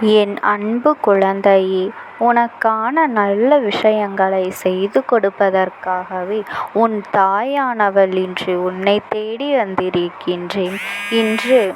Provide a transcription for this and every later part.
என் அன்பு குழந்தையே உனக்கான நல்ல விஷயங்களை செய்து கொடுப்பதற்காகவே உன் தாயானவள் இன்று உன்னை தேடி வந்திருக்கின்றேன். இன்று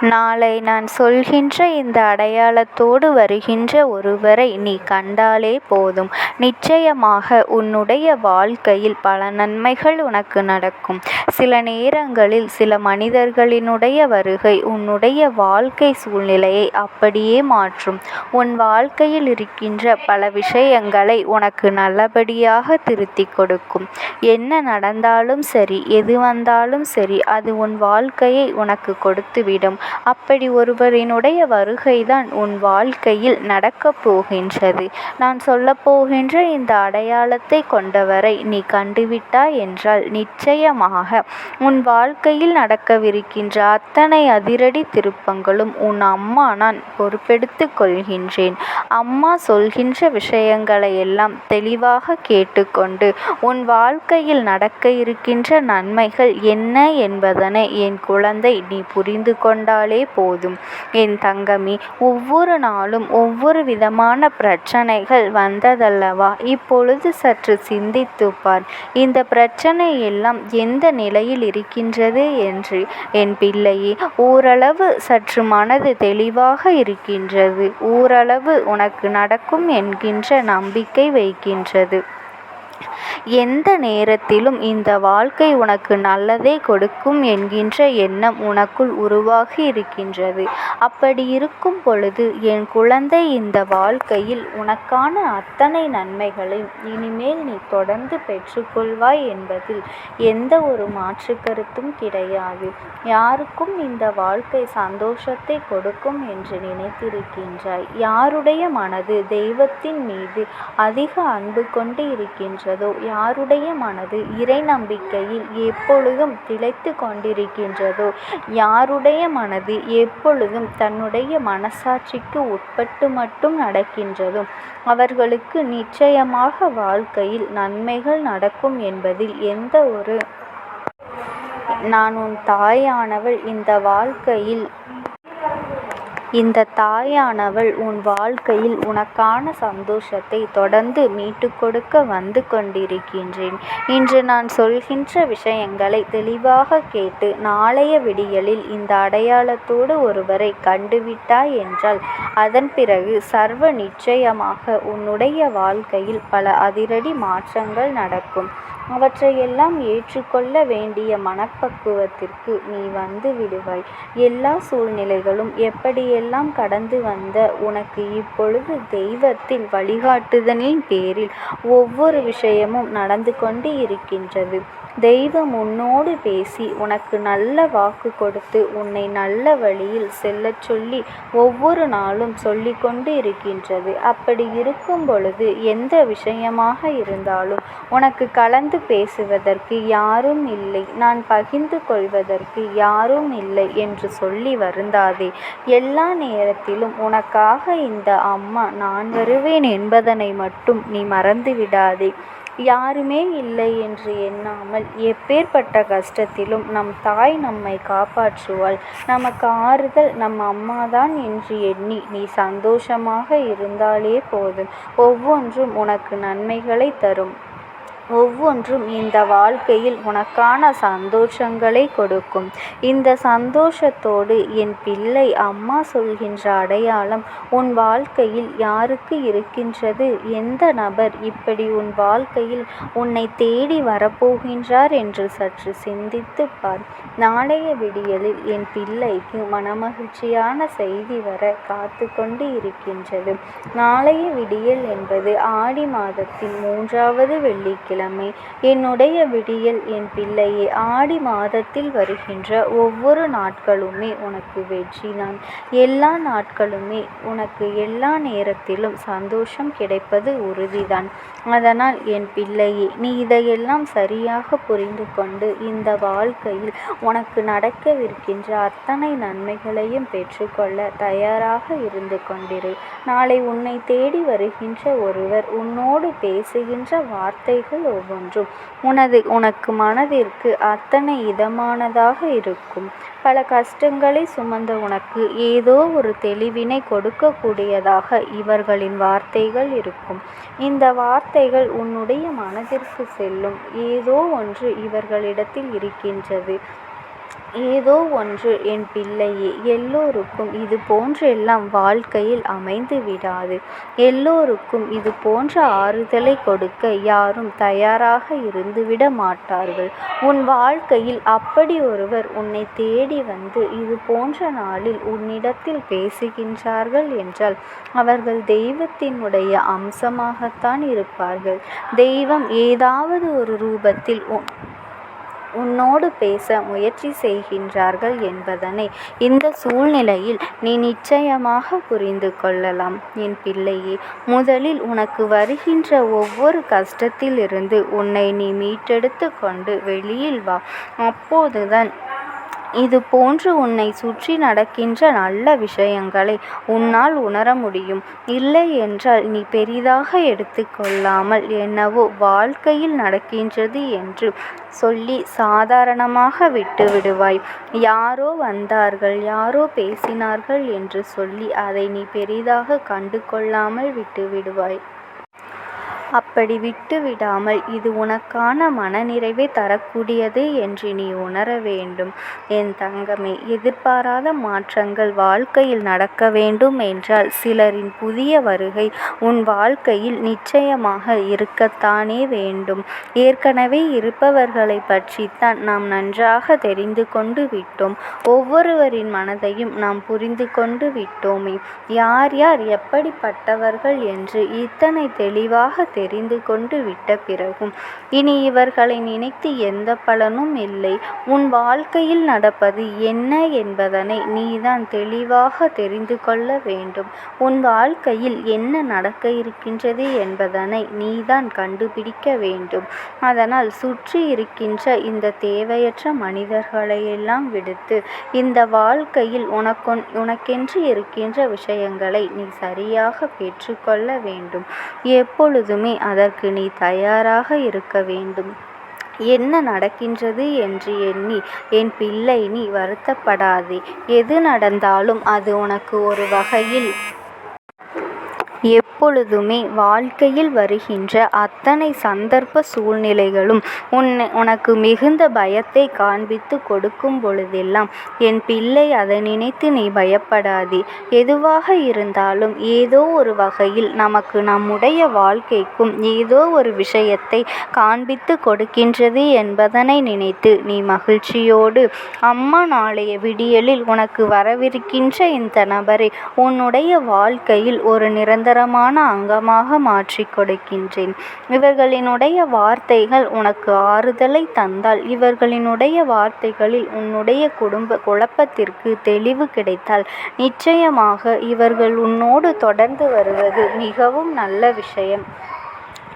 நாளை நான் சொல்கின்ற இந்த அடையாளத்தோடு வருகின்ற ஒருவரை நீ கண்டாலே போதும் நிச்சயமாக உன்னுடைய வாழ்க்கையில் பல நன்மைகள் உனக்கு நடக்கும். சில நேரங்களில் சில மனிதர்களினுடைய வருகை உன்னுடைய வாழ்க்கை சூழ்நிலையை அப்படியே மாற்றும். உன் வாழ்க்கையில் இருக்கின்ற பல விஷயங்களை உனக்கு நல்லபடியாக திருத்தி கொடுக்கும். என்ன நடந்தாலும் சரி எது வந்தாலும் சரி அது உன் வாழ்க்கையை உனக்கு கொடுத்துவிடும். அப்படி ஒருவரினுடைய வருகைதான் உன் வாழ்க்கையில் நடக்கப் போகின்றது. நான் சொல்லப்போகின்ற இந்த அடையாளத்தைக் கொண்டவரை நீ கண்டுவிட்டாய் என்றால் நிச்சயமாக உன் வாழ்க்கையில் நடக்கவிருக்கின்ற அத்தனை அதிரடி திருப்பங்களும் உன் அம்மா நான் பொறுப்பெடுத்து கொள்கின்றேன். அம்மா சொல்கின்ற விஷயங்களை எல்லாம் தெளிவாக கேட்டுக்கொண்டு உன் வாழ்க்கையில் நடக்க இருக்கின்ற நன்மைகள் என்ன என்பதனை என் குழந்தை நீ புரிந்து கொண்டாலே போதும். என் தங்கமே ஒவ்வொரு நாளும் ஒவ்வொரு விதமான பிரச்சனைகள் வந்ததல்லவா? இப்பொழுது சற்று சிந்தித்துப்பார் பார். பிரச்சனை எல்லாம் எந்த நிலையில் இருக்கின்றது என்று. என் பிள்ளையே ஓரளவு சற்று மனது தெளிவாக இருக்கின்றது. ஓரளவு உனக்கு நடக்கும் என்கின்ற நம்பிக்கை வைக்கின்றது. எந்த நேரத்திலும் இந்த வாழ்க்கை உனக்கு நல்லதே கொடுக்கும் என்கின்ற எண்ணம் உனக்குள் உருவாகி இருக்கின்றது. அப்படி இருக்கும் பொழுது என் குழந்தை இந்த வாழ்க்கையில் உனக்கான அத்தனை நன்மைகளையும் இனிமேல் நீ தொடர்ந்து பெற்றுக்கொள்வாய் என்பதில் எந்த ஒரு மாற்று கருத்தும் கிடையாது. யாருக்கும் இந்த வாழ்க்கை சந்தோஷத்தை கொடுக்கும் என்று நினைத்திருக்கின்றாய். யாருடைய மனது தெய்வத்தின் மீது அதிக அன்பு கொண்டு இருக்கின்றதோ யாருடைய மனது இறை நம்பிக்கையில் எப்பொழுதும் திளைத்து கொண்டிருக்கின்றதோ? யாருடைய மனது எப்பொழுதும் தன்னுடைய மனசாட்சிக்கு உட்பட்டு மட்டும் நடக்கின்றதோ? அவர்களுக்கு நிச்சயமாக வாழ்க்கையில் நன்மைகள் நடக்கும் என்பதில் எந்த ஒரு நான் உன் தாயானவள். இந்த வாழ்க்கையில் இந்த தாயானவள் உன் வாழ்க்கையில் உனக்கான சந்தோஷத்தை தொடர்ந்து மீட்டுக்கொடுக்க வந்து கொண்டிருக்கின்றேன். இன்று நான் சொல்கின்ற விஷயங்களை தெளிவாகக் கேட்டு நாளைய விடியலில் இந்த அடையாளத்தோடு ஒருவரை கண்டுவிட்டாய் என்றால் அதன் பிறகு சர்வ நிச்சயமாக உன்னுடைய வாழ்க்கையில் பல அதிரடி மாற்றங்கள் நடக்கும். அவற்றையெல்லாம் ஏற்றுக்கொள்ள வேண்டிய மனப்பக்குவத்திற்கு நீ வந்து விடுவாய். எல்லா சூழ்நிலைகளும் எப்படியெல்லாம் கடந்து வந்த உனக்கு இப்பொழுது தெய்வத்தின் வழிகாட்டுதலின் பேரில் ஒவ்வொரு விஷயமும் நடந்து கொண்டு இருக்கின்றது. தெய்வம் உன்னோடு பேசி உனக்கு நல்ல வாக்கு கொடுத்து உன்னை நல்ல வழியில் செல்லச் சொல்லி ஒவ்வொரு நாளும் சொல்லிக்கொண்டு இருக்கின்றது. அப்படி இருக்கும் பொழுது எந்த விஷயமாக இருந்தாலும் உனக்கு கலந்து பேசுவதற்கு யாரும் இல்லை நான் பகிர்ந்து கொள்வதற்கு யாரும் இல்லை என்று சொல்லி வருந்தாதே. எல்லா நேரத்திலும் உனக்காக இந்த அம்மா நான் வருவேன் என்பதனை மட்டும் நீ மறந்து விடாதே. யாருமே இல்லை என்று எண்ணாமல் எப்பேர்ப்பட்ட கஷ்டத்திலும் நம் தாய் நம்மை காப்பாற்றுவாள். நமக்கு ஆறுதல் நம் அம்மாதான் என்று எண்ணி நீ சந்தோஷமாக இருந்தாலே போதும். ஒவ்வொன்றும் உனக்கு நன்மைகளை தரும். ஒவ்வொன்றும் இந்த வாழ்க்கையில் உனக்கான சந்தோஷங்களை கொடுக்கும். இந்த சந்தோஷத்தோடு என் பிள்ளை அம்மா சொல்கின்ற அடையாளம் உன் வாழ்க்கையில் யாருக்கு இருக்கின்றது? எந்த நபர் இப்படி உன் வாழ்க்கையில் உன்னை தேடி வரப்போகின்றார் என்று சற்று சிந்தித்துப் பார். நாளைய விடியலில் என் பிள்ளைக்கு மனமகிழ்ச்சியான செய்தி வர காத்து கொண்டு இருக்கின்றது. நாளைய விடியல் என்பது ஆடி மாதத்தின் மூன்றாவது வெள்ளிக்கிழமை. என்னுடைய விடியல் என் பிள்ளையே ஆடி மாதத்தில் வருகின்ற ஒவ்வொரு நாட்களுமே உனக்கு வெற்றி தான் எல்லா நாட்களுமே உனக்கு எல்லா நேரத்திலும் சந்தோஷம் கிடைப்பது உறுதிதான். அதனால் என் பிள்ளையே நீ இதையெல்லாம் சரியாக புரிந்து கொண்டு இந்த வாழ்க்கையில் உனக்கு நடக்கவிருக்கின்ற அத்தனை நன்மைகளையும் பெற்றுக்கொள்ள தயாராக இருந்து கொண்டிரு. நாளை உன்னை தேடி வருகின்ற ஒருவர் உன்னோடு பேசுகின்ற வார்த்தைகள் ஒவ்வொன்றும் உனது உனக்கு மனதிற்கு அத்தனை இதமானதாக இருக்கும். பல கஷ்டங்களை சுமந்த உனக்கு ஏதோ ஒரு தெளிவினை கொடுக்கக்கூடியதாக இவர்களின் வார்த்தைகள் இருக்கும். இந்த வார்த்தைகள் உன்னுடைய மனதிற்கு செல்லும். ஏதோ ஒன்று இவர்களிடத்தில் இருக்கின்றது. ஏதோ ஒன்று என் பிள்ளையே. எல்லோருக்கும் இது போன்றெல்லாம் வாழ்க்கையில் அமைந்து விடாது. எல்லோருக்கும் இது போன்ற ஆறுதலை கொடுக்க யாரும் தயாராக இருந்துவிட மாட்டார்கள். உன் வாழ்க்கையில் அப்படி ஒருவர் உன்னை தேடி வந்து இது போன்ற நாளில் உன்னிடத்தில் பேசுகின்றார்கள் என்றால் அவர்கள் தெய்வத்தினுடைய அம்சமாகத்தான் இருப்பார்கள். தெய்வம் ஏதாவது ஒரு ரூபத்தில் உன்னோடு பேச முயற்சி செய்கின்றார்கள் என்பதனை இந்த சூழ்நிலையில் நீ நிச்சயமாக புரிந்து கொள்ளலாம். என் பிள்ளையே. முதலில் உனக்கு வருகின்ற ஒவ்வொரு கஷ்டத்திலிருந்து உன்னை நீ மீட்டெடுத்து கொண்டு வெளியில் வா. அப்போதுதான் இது போன்று உன்னைச் சுற்றி நடக்கின்ற நல்ல விஷயங்களை உன்னால் உணர முடியும். இல்லையென்றால் நீ பெரிதாக எடுத்துக்கொள்ளாமல் என்னவோ வாழ்க்கையில் நடக்கின்றது என்று சொல்லி சாதாரணமாக விட்டுவிடுவாய். யாரோ வந்தார்கள் யாரோ பேசினார்கள் என்று சொல்லி அதை நீ பெரிதாக கண்டு கொள்ளாமல் விட்டுவிடுவாய். அப்படி விட்டுவிடாமல் இது உனக்கான மனநிறைவை தரக்கூடியது என்று நீ உணர வேண்டும். என் தங்கமே. எதிர்பாராத மாற்றங்கள் வாழ்க்கையில் நடக்க வேண்டும் என்றால் சிலரின் புதிய வருகை உன் வாழ்க்கையில் நிச்சயமாக இருக்கத்தானே வேண்டும். ஏற்கனவே இருப்பவர்களைப் பற்றித்தான் நாம் நன்றாக தெரிந்து கொண்டு விட்டோம். ஒவ்வொருவரின் மனதையும் நாம் புரிந்து கொண்டு விட்டோமே. யார் யார் எப்படிப்பட்டவர்கள் என்று இத்தனை தெளிவாக தெரிந்து கொண்டு விட்ட பிறகும் இனி இவர்களை நினைத்து எந்த பலனும் இல்லை. உன் வாழ்க்கையில் நடப்பது என்ன என்பதனை நீதான் தெளிவாக தெரிந்து கொள்ள வேண்டும். உன் வாழ்க்கையில் என்ன நடக்க இருக்கின்றது என்பதனை நீதான் கண்டுபிடிக்க வேண்டும். அதனால் சுற்றி இருக்கின்ற இந்த தேவையற்ற மனிதர்களையெல்லாம் விடுத்து இந்த வாழ்க்கையில் உனக்கொன் உனக்கென்று இருக்கின்ற விஷயங்களை நீ சரியாக பெற்றுக்கொள்ள வேண்டும். எப்பொழுதுமே அதற்கு நீ தயாராக இருக்க வேண்டும். என்ன நடக்கின்றது என்று எண்ணி என் பிள்ளை நீ வருத்தப்படாதே. எது நடந்தாலும் அது உனக்கு ஒரு வகையில் எப்பொழுதுமே வாழ்க்கையில் வருகின்ற அத்தனை சந்தர்ப்ப சூழ்நிலைகளும் உன்னை உனக்கு மிகுந்த பயத்தை காண்பித்து கொடுக்கும் பொழுதெல்லாம் என் பிள்ளை அதை நினைத்து நீ பயப்படாதே. எதுவாக இருந்தாலும் ஏதோ ஒரு வகையில் நமக்கு நம்முடைய வாழ்க்கைக்கும் ஏதோ ஒரு விஷயத்தை காண்பித்துக் கொடுக்கின்றது என்பதனை நினைத்து நீ மகிழ்ச்சியோடு அம்மா நாளைய விடியலில் உனக்கு வரவிருக்கின்ற இந்த நபரை உன்னுடைய வாழ்க்கையில் ஒரு நிரந்தரமான அங்கமாக மாற்றிக் கொடுக்கின்றேன். இவர்களினுடைய வார்த்தைகள் உனக்கு ஆறுதலை தந்தால் இவர்களினுடைய வார்த்தைகளில் உன்னுடைய குடும்ப குழப்பத்திற்கு தெளிவு கிடைத்தால் நிச்சயமாக இவர்கள் உன்னோடு தொடர்ந்து வருவது மிகவும் நல்ல விஷயம்.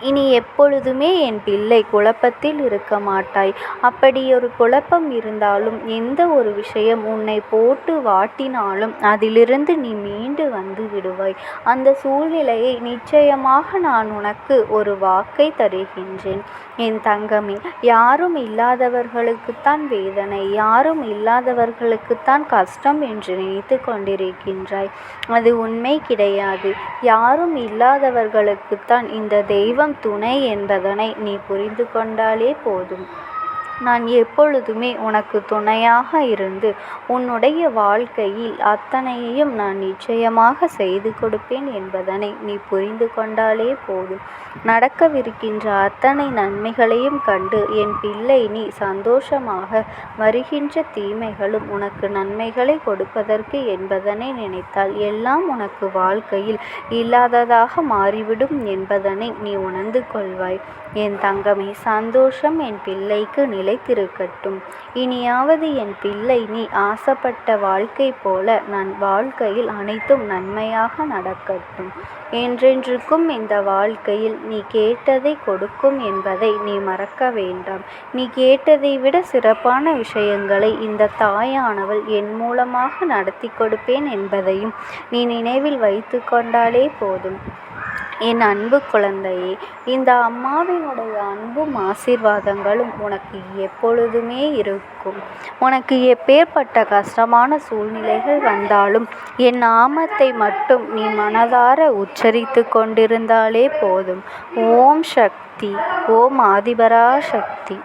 இனி எப்பொழுதுமே என் பிள்ளை குழப்பத்தில் இருக்க மாட்டாய். அப்படியொரு குழப்பம் இருந்தாலும் எந்த ஒரு விஷயம் உன்னை போட்டு வாட்டினாலும் அதிலிருந்து நீ மீண்டு வந்து விடுவாய். அந்த சூழ்நிலையை நிச்சயமாக நான் உனக்கு ஒரு வாக்கை தருகின்றேன். என் தங்கமே. யாரும் இல்லாதவர்களுக்குத்தான் வேதனை யாரும் இல்லாதவர்களுக்குத்தான் கஷ்டம் என்று நினைத்துக் கொண்டிருக்கின்றாய். அது உண்மை கிடையாது. யாரும் இல்லாதவர்களுக்குத்தான் இந்த தெய்வம் துணை என்பதனை நீ புரிந்து கொண்டாலே போதும். நான் எப்பொழுதுமே உனக்கு துணையாக இருந்து உன்னுடைய வாழ்க்கையில் அத்தனையையும் நான் நிச்சயமாக செய்து கொடுப்பேன் என்பதனை நீ புரிந்து கொண்டாலே போதும். நடக்கவிருக்கின்ற அத்தனை நன்மைகளையும் கண்டு என் பிள்ளை நீ சந்தோஷமாக வருகின்ற தீமைகளும் உனக்கு நன்மைகளை கொடுப்பதற்கு என்பதனை நினைத்தால் எல்லாம் உனக்கு வாழ்க்கையில் இல்லாததாக மாறிவிடும் என்பதனை நீ உணர்ந்து கொள்வாய். என் தங்கமே. சந்தோஷம் என் பிள்ளைக்கு நிலைத்திருக்கட்டும். இனியாவது என் பிள்ளை நீ ஆசைப்பட்ட வாழ்க்கை போல நான் வாழ்க்கையில் அனைத்தும் நன்மையாக நடக்கட்டும். என்றென்றுக்கும் இந்த வாழ்க்கையில் நீ கேட்டதை கொடுக்கும் என்பதை நீ மறக்க வேண்டாம். நீ கேட்டதை விட சிறப்பான விஷயங்களை இந்த தாயானவள் என் மூலமாக நடத்திக் கொடுப்பேன் என்பதையும் நீ நினைவில் வைத்து கொண்டாலே போதும். என் அன்பு குழந்தையே இந்த அம்மாவினுடைய அன்பும் ஆசீர்வாதங்களும் உனக்கு எப்பொழுதுமே இருக்கும். உனக்கு எப்பேற்பட்ட கஷ்டமான சூழ்நிலைகள் வந்தாலும் என் நாமத்தை மட்டும் நீ மனதார உச்சரித்து கொண்டிருந்தாலே போதும். ஓம் சக்தி ஓம் ஆதிபரா சக்தி